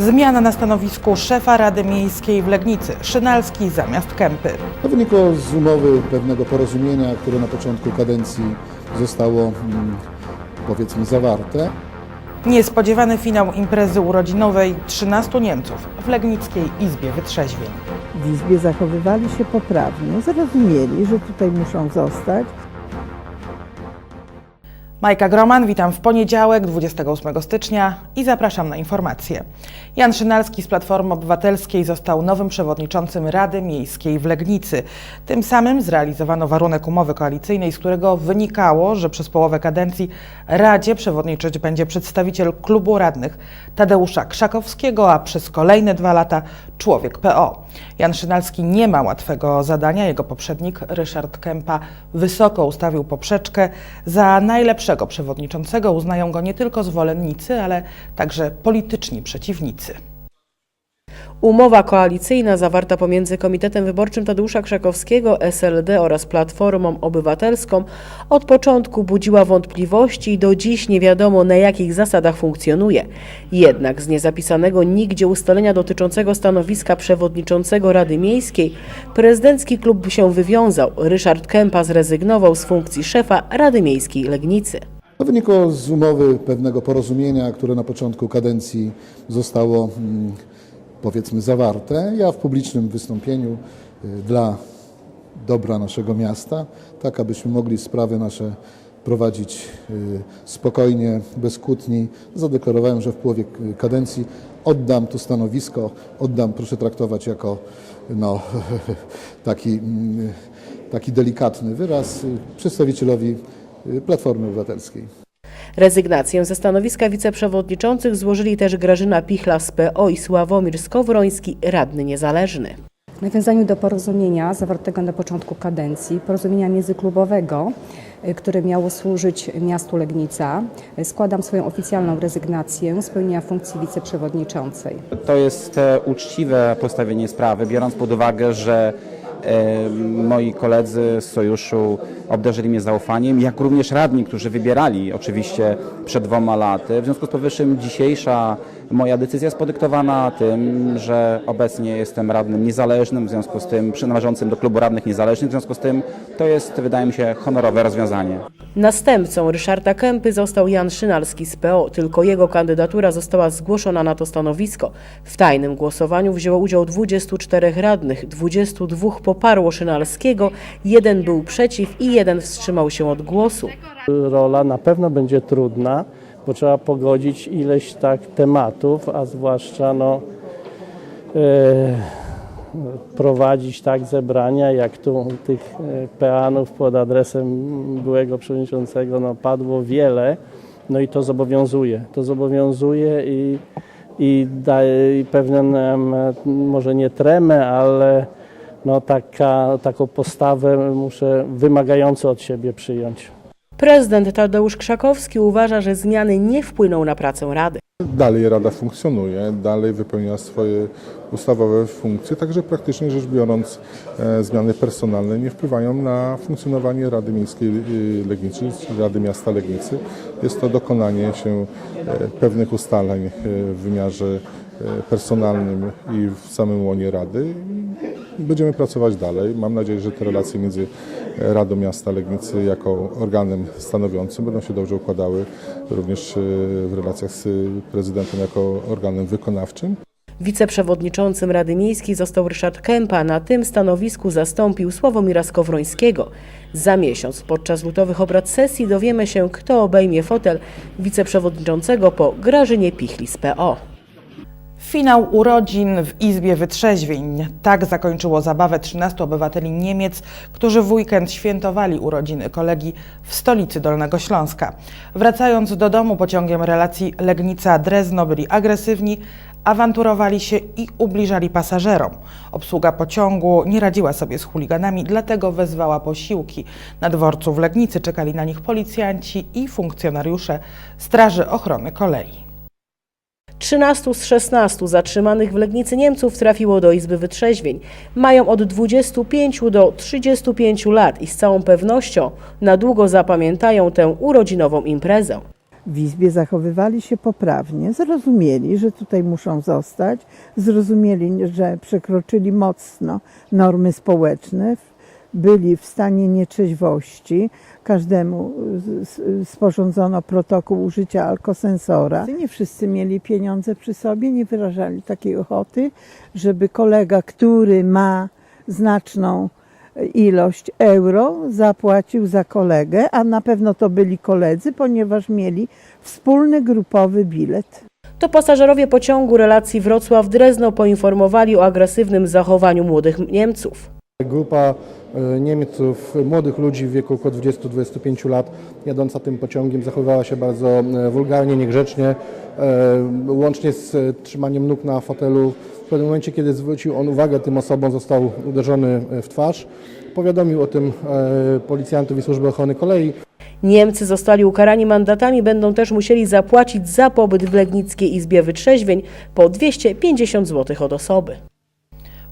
Zmiana na stanowisku szefa Rady Miejskiej w Legnicy. Szynalski zamiast Kępy. To wynikło z umowy pewnego porozumienia, które na początku kadencji zostało mm, powiedzmy zawarte. Niespodziewany finał imprezy urodzinowej 13 Niemców w Legnickiej Izbie Wytrzeźwień. w Izbie zachowywali się poprawnie, zrozumieli, że tutaj muszą zostać. Majka Groman, witam w poniedziałek 28 stycznia i zapraszam na informacje. Jan Szynalski z Platformy Obywatelskiej został nowym przewodniczącym Rady Miejskiej w Legnicy. Tym samym zrealizowano warunek umowy koalicyjnej, z którego wynikało, że przez połowę kadencji Radzie przewodniczyć będzie przedstawiciel klubu radnych Tadeusza Krzakowskiego, a przez kolejne dwa lata człowiek PO. Jan Szynalski nie ma łatwego zadania. Jego poprzednik Ryszard Kępa wysoko ustawił poprzeczkę. Za najlepszego przewodniczącego uznają go nie tylko zwolennicy, ale także polityczni przeciwnicy. Umowa koalicyjna zawarta pomiędzy Komitetem Wyborczym Tadeusza Krzakowskiego, SLD oraz Platformą Obywatelską od początku budziła wątpliwości i do dziś nie wiadomo na jakich zasadach funkcjonuje. Jednak z niezapisanego nigdzie ustalenia dotyczącego stanowiska przewodniczącego Rady Miejskiej prezydencki klub się wywiązał. Ryszard Kępa zrezygnował z funkcji szefa Rady Miejskiej Legnicy. To wynikło z umowy pewnego porozumienia, które na początku kadencji zostało mm, powiedzmy zawarte. Ja w publicznym wystąpieniu y, dla dobra naszego miasta, tak abyśmy mogli sprawy nasze prowadzić y, spokojnie, bez kłótni, zadeklarowałem, że w połowie kadencji oddam to stanowisko, oddam, proszę traktować jako no, taki, mm, taki delikatny wyraz y, przedstawicielowi Platformy Obywatelskiej. Rezygnację ze stanowiska wiceprzewodniczących złożyli też Grażyna Pichla z PO i Sławomir Skowroński, radny niezależny. W nawiązaniu do porozumienia zawartego na początku kadencji, porozumienia międzyklubowego, y, które miało służyć miastu Legnica, y, składam swoją oficjalną rezygnację z pełnienia funkcji wiceprzewodniczącej. To jest e, uczciwe postawienie sprawy, biorąc pod uwagę, że moi koledzy z sojuszu obdarzyli mnie zaufaniem, jak również radni, którzy wybierali oczywiście przed dwoma laty. W związku z powyższym dzisiejsza moja decyzja jest podyktowana tym, że obecnie jestem radnym niezależnym, w związku z tym przynależącym do klubu radnych niezależnych, w związku z tym to jest, wydaje mi się, honorowe rozwiązanie. Następcą Ryszarda Kępy został Jan Szynalski z PO, tylko jego kandydatura została zgłoszona na to stanowisko. W tajnym głosowaniu wzięło udział 24 radnych, 22 poparło Szynalskiego, jeden był przeciw i jeden wstrzymał się od głosu. rola na pewno będzie trudna, bo trzeba pogodzić ileś tak tematów, a zwłaszcza no, e, prowadzić tak zebrania, jak tu tych e, peanów pod adresem byłego przewodniczącego no, padło wiele, no i to zobowiązuje. To zobowiązuje i, i daje pewien, em, może nie tremę, ale no, taka, taką postawę muszę wymagająco od siebie przyjąć. Prezydent Tadeusz Krzakowski uważa, że zmiany nie wpłyną na pracę Rady. Dalej Rada funkcjonuje, dalej wypełnia swoje ustawowe funkcje, także praktycznie rzecz biorąc e, zmiany personalne nie wpływają na funkcjonowanie Rady Miejskiej y, Legnicy, Rady Miasta Legnicy. Jest to dokonanie się e, pewnych ustaleń e, w wymiarze e, personalnym i w samym łonie Rady. Będziemy pracować dalej. Mam nadzieję, że te relacje między Radą Miasta Legnicy jako organem stanowiącym będą się dobrze układały również e, w relacjach z prezydentem jako organem wykonawczym. Wiceprzewodniczącym Rady Miejskiej został Ryszard Kępa. Na tym stanowisku zastąpił Sławomira Skowrońskiego. Za miesiąc podczas lutowych obrad sesji dowiemy się, kto obejmie fotel wiceprzewodniczącego po Grażynie Pichli z PO. Finał urodzin w Izbie Wytrzeźwień. Tak zakończyło zabawę 13 obywateli Niemiec, którzy w weekend świętowali urodziny kolegi w stolicy Dolnego Śląska. Wracając do domu pociągiem relacji Legnica-Drezno byli agresywni, awanturowali się i ubliżali pasażerom. Obsługa pociągu nie radziła sobie z chuliganami, dlatego wezwała posiłki. Na dworcu w Legnicy czekali na nich policjanci i funkcjonariusze Straży Ochrony Kolei. 13 z 16 zatrzymanych w Legnicy Niemców trafiło do Izby Wytrzeźwień. Mają od 25 do 35 lat i z całą pewnością na długo zapamiętają tę urodzinową imprezę. w Izbie zachowywali się poprawnie, zrozumieli, że tutaj muszą zostać, zrozumieli, że przekroczyli mocno normy społeczne, byli w stanie nietrzeźwości. Każdemu sporządzono protokół użycia alkosensora. Nie wszyscy mieli pieniądze przy sobie, nie wyrażali takiej ochoty, żeby kolega, który ma znaczną ilość euro, zapłacił za kolegę, a na pewno to byli koledzy, ponieważ mieli wspólny grupowy bilet. To pasażerowie pociągu relacji Wrocław-Drezno poinformowali o agresywnym zachowaniu młodych Niemców. Grupa e, Niemców, młodych ludzi w wieku około 20-25 lat, jadąca tym pociągiem, zachowywała się bardzo e, wulgarnie, niegrzecznie, e, łącznie z trzymaniem nóg na fotelu. W pewnym momencie, kiedy zwrócił on uwagę tym osobom, został uderzony w twarz. Powiadomił o tym policjantów i służby ochrony kolei. Niemcy zostali ukarani mandatami, będą też musieli zapłacić za pobyt w Legnickiej Izbie Wytrzeźwień po 250 zł od osoby.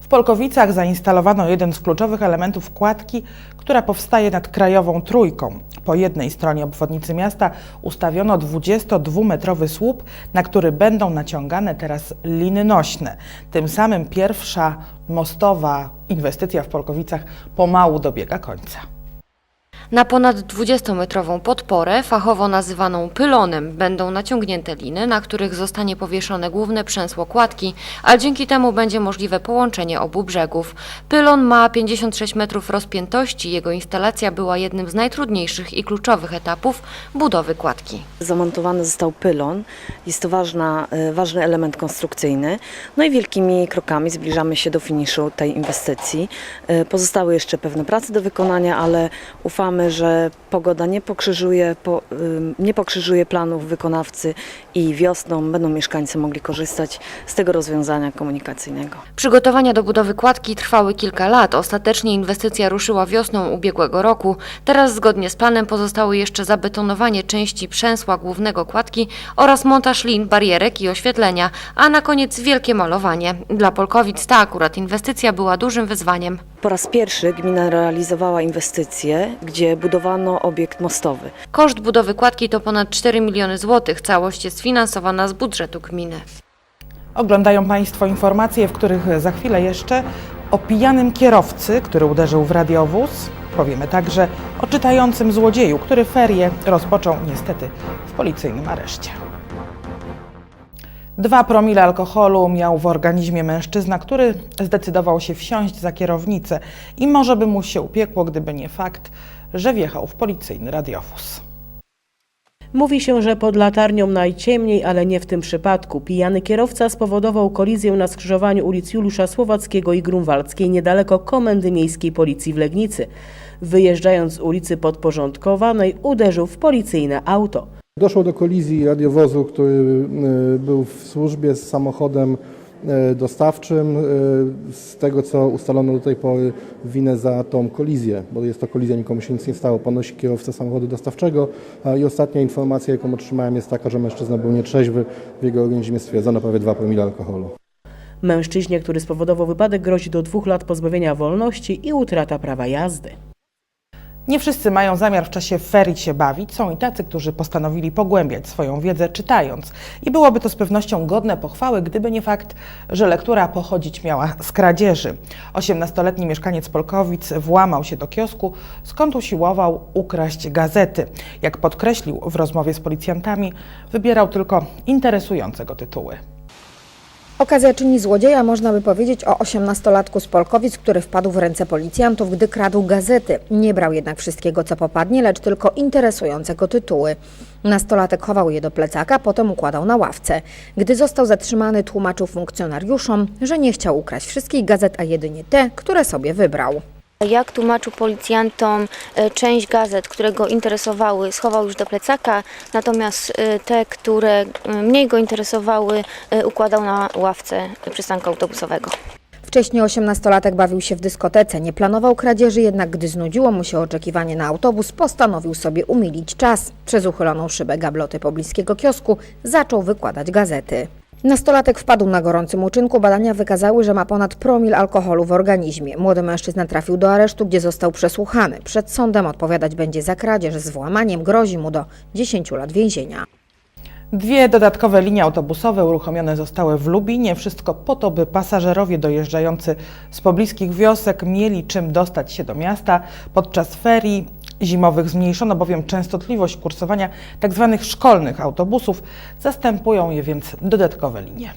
Polkowicach zainstalowano jeden z kluczowych elementów kładki, która powstaje nad krajową trójką. Po jednej stronie obwodnicy miasta ustawiono 22-metrowy słup, na który będą naciągane teraz liny nośne. Tym samym pierwsza mostowa inwestycja w Polkowicach pomału dobiega końca. Na ponad 20-metrową podporę, fachowo nazywaną pylonem, będą naciągnięte liny, na których zostanie powieszone główne przęsło kładki, a dzięki temu będzie możliwe połączenie obu brzegów. Pylon ma 56 metrów rozpiętości, jego instalacja była jednym z najtrudniejszych i kluczowych etapów budowy kładki. Zamontowany został pylon. Jest to ważna, e, ważny element konstrukcyjny. No i wielkimi krokami zbliżamy się do finiszu tej inwestycji. E, Pozostały jeszcze pewne prace do wykonania, ale ufamy, że pogoda nie pokrzyżuje, po, nie pokrzyżuje planów wykonawcy i wiosną będą mieszkańcy mogli korzystać z tego rozwiązania komunikacyjnego. Przygotowania do budowy kładki trwały kilka lat. Ostatecznie inwestycja ruszyła wiosną ubiegłego roku. Teraz zgodnie z planem pozostało jeszcze zabetonowanie części przęsła głównego kładki oraz montaż lin, barierek i oświetlenia, a na koniec wielkie malowanie. Dla Polkowic ta akurat inwestycja była dużym wyzwaniem. Po raz pierwszy gmina realizowała inwestycje, gdzie budowano obiekt mostowy. Koszt budowy kładki to ponad 4 miliony złotych. Całość jest finansowana z budżetu gminy. Oglądają Państwo informacje, w których za chwilę jeszcze o pijanym kierowcy, który uderzył w radiowóz. Powiemy także o czytającym złodzieju, który ferie rozpoczął niestety w policyjnym areszcie. Dwa promile alkoholu miał w organizmie mężczyzna, który zdecydował się wsiąść za kierownicę i może by mu się upiekło, gdyby nie fakt, że wjechał w policyjny radiowóz. Mówi się, że pod latarnią najciemniej, ale nie w tym przypadku. Pijany kierowca spowodował kolizję na skrzyżowaniu ulic Juliusza Słowackiego i Grunwaldzkiej niedaleko Komendy Miejskiej Policji w Legnicy. Wyjeżdżając z ulicy Podporządkowanej uderzył w policyjne auto. Doszło do kolizji radiowozu, który e, był w służbie z samochodem e, dostawczym. E, Z tego, co ustalono do tej pory, winę za tą kolizję, bo jest to kolizja, nikomu się nic nie stało, ponosi kierowca samochodu dostawczego. I ostatnia informacja, jaką otrzymałem, jest taka, że mężczyzna był nietrzeźwy. W jego organizmie stwierdzono prawie 2 promile alkoholu. Mężczyźnie, który spowodował wypadek, grozi do dwóch lat pozbawienia wolności i utrata prawa jazdy. Nie wszyscy mają zamiar w czasie ferii się bawić. Są i tacy, którzy postanowili pogłębiać swoją wiedzę czytając. I byłoby to z pewnością godne pochwały, gdyby nie fakt, że lektura pochodzić miała z kradzieży. 18-letni mieszkaniec Polkowic włamał się do kiosku, skąd usiłował ukraść gazety. Jak podkreślił w rozmowie z policjantami, wybierał tylko interesujące go tytuły. Okazja czyni złodzieja, można by powiedzieć o 18-latku z Polkowic, który wpadł w ręce policjantów, gdy kradł gazety. Nie brał jednak wszystkiego, co popadnie, lecz tylko interesujące go tytuły. Nastolatek chował je do plecaka, potem układał na ławce. Gdy został zatrzymany, tłumaczył funkcjonariuszom, że nie chciał ukraść wszystkich gazet, a jedynie te, które sobie wybrał. Jak tłumaczył policjantom, e, część gazet, które go interesowały, schował już do plecaka, natomiast e, te, które e, mniej go interesowały, układał na ławce przystanku autobusowego. Wcześniej 18-latek bawił się w dyskotece. Nie planował kradzieży, jednak gdy znudziło mu się oczekiwanie na autobus, postanowił sobie umilić czas. Przez uchyloną szybę gabloty pobliskiego kiosku zaczął wykładać gazety. Nastolatek wpadł na gorącym uczynku. Badania wykazały, że ma ponad promil alkoholu w organizmie. Młody mężczyzna trafił do aresztu, gdzie został przesłuchany. Przed sądem odpowiadać będzie za kradzież z włamaniem. Grozi mu do 10 lat więzienia. Dwie dodatkowe linie autobusowe uruchomione zostały w Lubinie. Wszystko po to, by pasażerowie dojeżdżający z pobliskich wiosek mieli czym dostać się do miasta. Podczas ferii zimowych zmniejszono bowiem częstotliwość kursowania tzw. szkolnych autobusów. Zastępują je więc dodatkowe linie.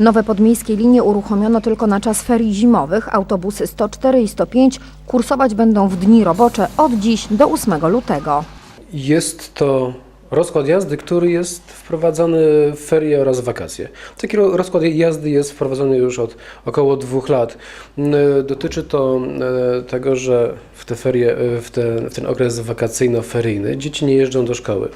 Nowe podmiejskie linie uruchomiono tylko na czas ferii zimowych. Autobusy 104 i 105 kursować będą w dni robocze od dziś do 8 lutego. Jest to rozkład jazdy, który jest wprowadzany w ferie oraz wakacje. Taki ro- rozkład jazdy jest wprowadzony już od około dwóch lat. Dotyczy to e, tego, że w te ferie, e, w, te, w ten okres wakacyjno-feryjny dzieci nie jeżdżą do szkoły.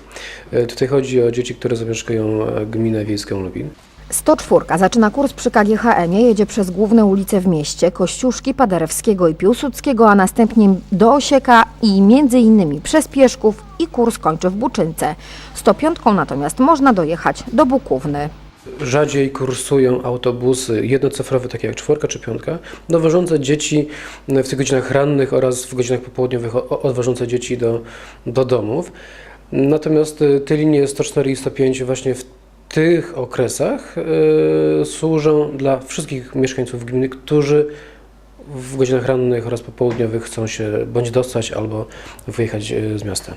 E, Tutaj chodzi o dzieci, które zamieszkują gminę wiejską Lubin. 104 zaczyna kurs przy KGHM-ie, jedzie przez główne ulice w mieście, Kościuszki, Paderewskiego i Piłsudskiego, a następnie do Osieka i między innymi przez Pieszków i kurs kończy w Buczynce. 105 natomiast można dojechać do Bukówny. Rzadziej kursują autobusy jednocyfrowe, takie jak czwórka czy piątka, dowożące dzieci w tych godzinach rannych oraz w godzinach popołudniowych odwożące dzieci do, do domów. Natomiast y, te linie 104 i 105 właśnie w tych okresach y, służą dla wszystkich mieszkańców gminy, którzy w godzinach rannych oraz popołudniowych chcą się bądź dostać albo wyjechać y, z miasta.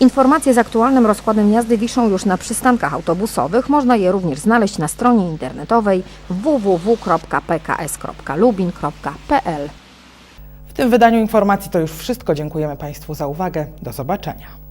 Informacje z aktualnym rozkładem jazdy wiszą już na przystankach autobusowych. Można je również znaleźć na stronie internetowej www.pks.lubin.pl. W tym wydaniu informacji to już wszystko. Dziękujemy Państwu za uwagę. Do zobaczenia.